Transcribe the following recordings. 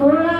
All right.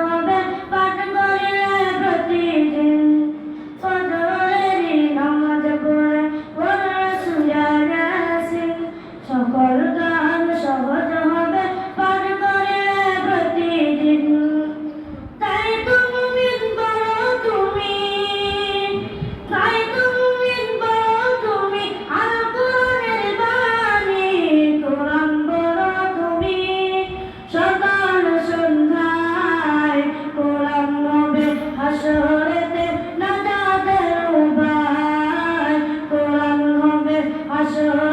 عشرة